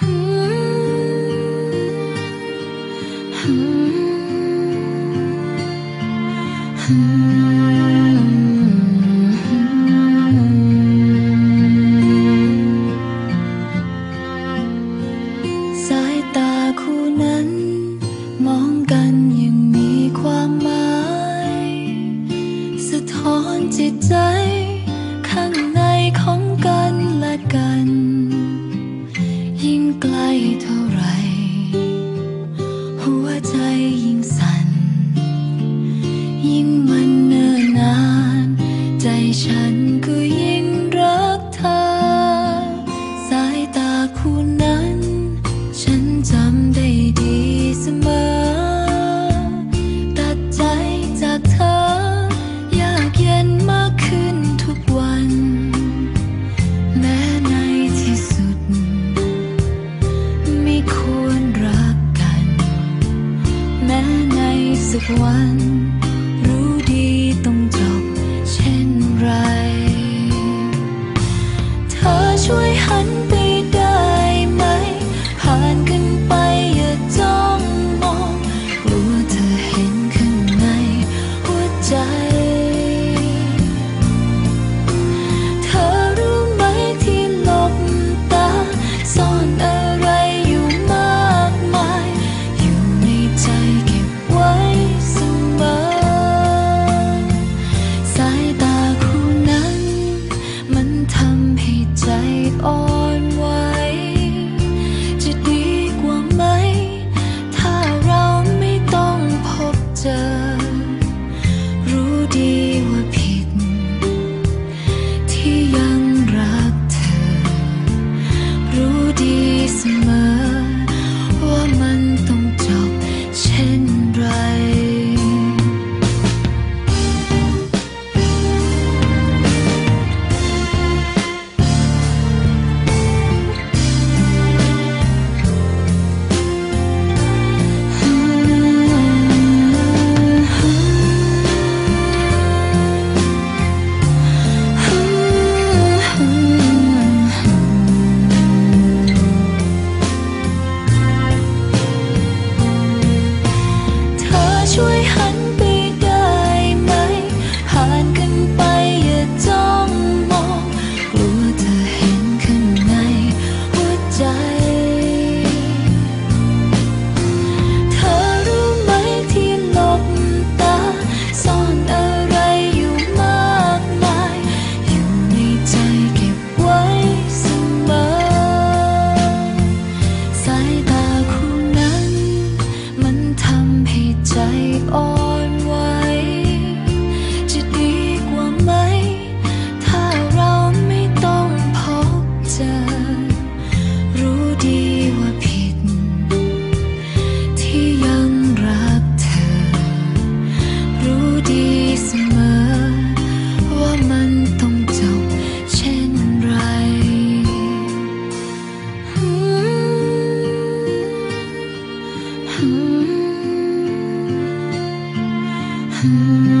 สายตาคู่นั้น มองกันยังมีความหมาย สะท้อนจิตใจข้างใน 晚。di semua Hmm.